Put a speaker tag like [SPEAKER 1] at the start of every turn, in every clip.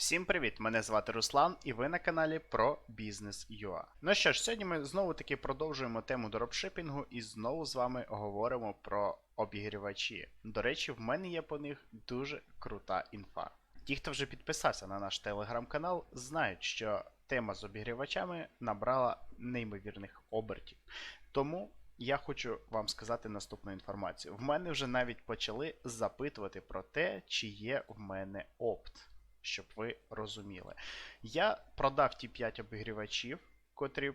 [SPEAKER 1] Всім привіт! Мене звати Руслан, і ви на каналі про бізнес UA. Ну що ж, сьогодні ми знову таки продовжуємо тему дропшипінгу і знову з вами говоримо про обігрівачі. До речі, в мене є по них дуже крута інфа. Ті, хто вже підписався на наш телеграм-канал, знають, що тема з обігрівачами набрала неймовірних обертів. Тому я хочу вам сказати наступну інформацію. В мене вже навіть почали запитувати про те, чи є в мене опт, щоб ви розуміли. Я продав ті 5 обігрівачів, котрі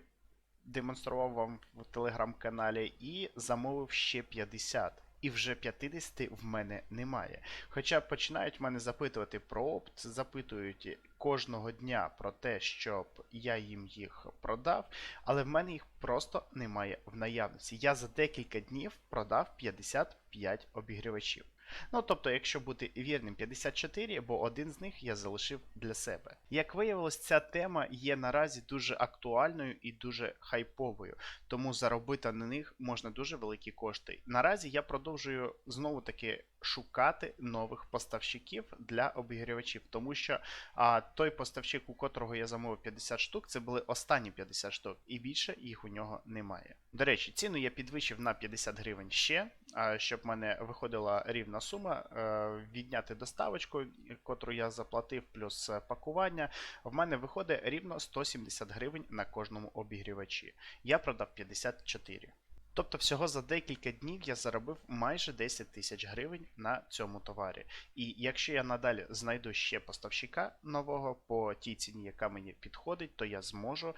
[SPEAKER 1] демонстрував вам в телеграм-каналі, і замовив ще 50. І вже 50 в мене немає. Хоча починають мене запитувати про опт, запитують кожного дня про те, щоб я їм їх продав, але в мене їх просто немає в наявності. Я за декілька днів продав 55 обігрівачів. Ну, тобто, якщо бути вірним, 54, бо один з них я залишив для себе. Як виявилось, ця тема є наразі дуже актуальною і дуже хайповою, тому заробити на них можна дуже великі кошти. Наразі я продовжую знову таки шукати нових поставщиків для обігрівачів, тому що а, той поставщик, у котрого я замовив 50 штук, це були останні 50 штук, і більше їх у нього немає. До речі, ціну я підвищив на 50 гривень ще, щоб в мене виходила рівна сума, е, відняти доставочку, котру я заплатив, плюс е, пакування. В мене виходить рівно 170 гривень на кожному обігрівачі. Я продав 54. Тобто всього за декілька днів я заробив майже 10 тисяч гривень на цьому товарі. І якщо я надалі знайду ще поставщика нового по тій ціні, яка мені підходить, то я зможу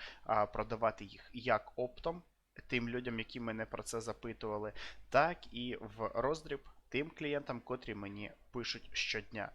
[SPEAKER 1] продавати їх як оптом тим людям, які мене про це запитували, так і в роздріб тим клієнтам, котрі мені пишуть щодня.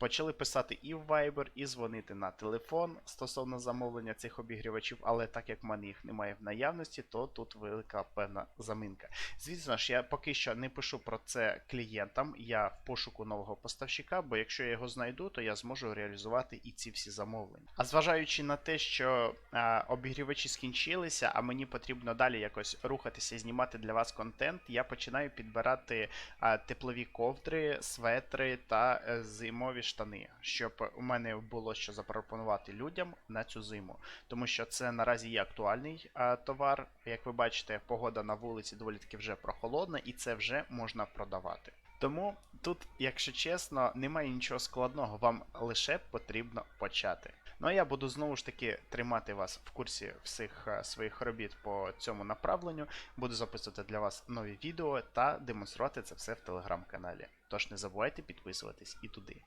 [SPEAKER 1] Почали писати і в Viber, і дзвонити на телефон стосовно замовлення цих обігрівачів, але так як в мене їх немає в наявності, то тут велика певна заминка. Звісно ж, я поки що не пишу про це клієнтам, я в пошуку нового поставщика, бо якщо я його знайду, то я зможу реалізувати і ці всі замовлення. А зважаючи на те, що а, обігрівачі скінчилися, а мені потрібно далі якось рухатися і знімати для вас контент, я починаю підбирати а, теплові ковдри, светри та е, зимові штани, щоб у мене було що запропонувати людям на цю зиму. Тому що це наразі є актуальний а, товар. Як ви бачите, погода на вулиці доволі таки вже прохолодна, і це вже можна продавати. Тому тут, якщо чесно, немає нічого складного, вам лише потрібно почати. Ну а я буду знову ж таки тримати вас в курсі всіх е, своїх робіт по цьому направленню. Буду записувати для вас нові відео та демонструвати це все в телеграм-каналі. Тож не забувайте підписуватись і туди.